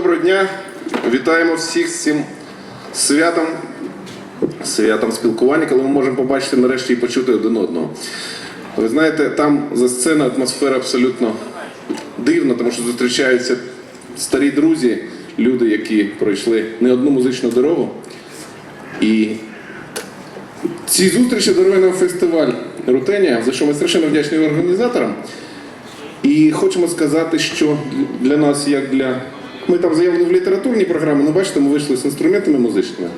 дня. Вітаємо всіх з цим святом, святом спілкування, коли ми можемо побачити нарешті і почути один одного. Ви знаєте, там за сценою атмосфера абсолютно дивна, тому що зустрічаються старі друзі, люди, які пройшли не одну музичну дорогу. І ці зустрічі дарує нам фестиваль Рутенія, за що ми страшенно вдячні організаторам. І хочемо сказати, що для нас, як для. Ми там заявлені в літературній програмі, ну бачите, ми вийшли з інструментами музичними.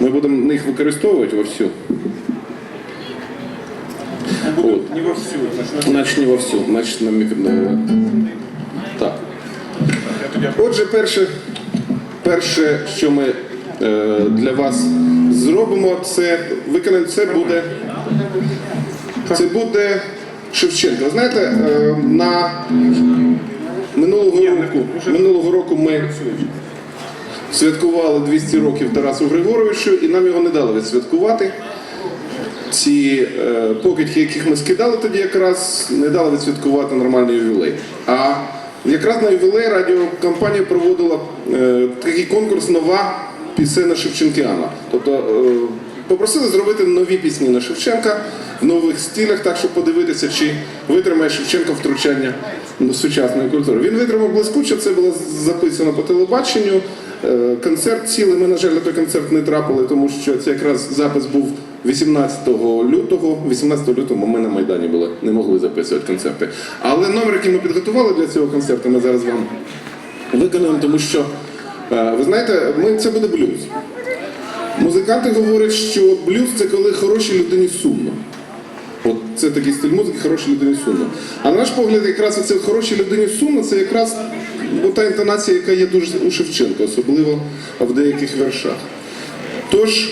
Ми будемо їх використовувати вовсю. От. Не вовсю. значить, Значить, не вовсю, значить на мікро. Так. Отже, перше, перше, що ми е, для вас зробимо, це виконаємо, це буде. Це буде Шевченко. Знаєте, е, на року, минулого року ми святкували 200 років Тарасу Григоровичу, і нам його не дали відсвяткувати. Ці е, покидьки, яких ми скидали тоді, якраз не дали відсвяткувати нормальний ювілей. А якраз на ювілей радіокомпанія проводила е, такий конкурс Нова пісена Шевченкіана. Тобто е, попросили зробити нові пісні на Шевченка в нових стилях, так щоб подивитися, чи витримає Шевченко втручання сучасної культури. Він витримав блискуче, це було записано по телебаченню. Е, Концерт цілий, ми, на жаль, на той концерт не трапили, тому що це якраз запис був 18 лютого. 18 лютого ми на Майдані були, не могли записувати концерти. Але номер, який ми підготували для цього концерту, ми зараз вам виконуємо, тому що, е, ви знаєте, ми, це буде блюз. Музиканти говорять, що блюз це коли хорошій людині сумно. От це такий стиль музики, хорошій людині сумно. А на наш погляд, якраз це хорошій людині сумно, це якраз ну, та інтонація, яка є дуже у Шевченка, особливо в деяких вершах. Тож,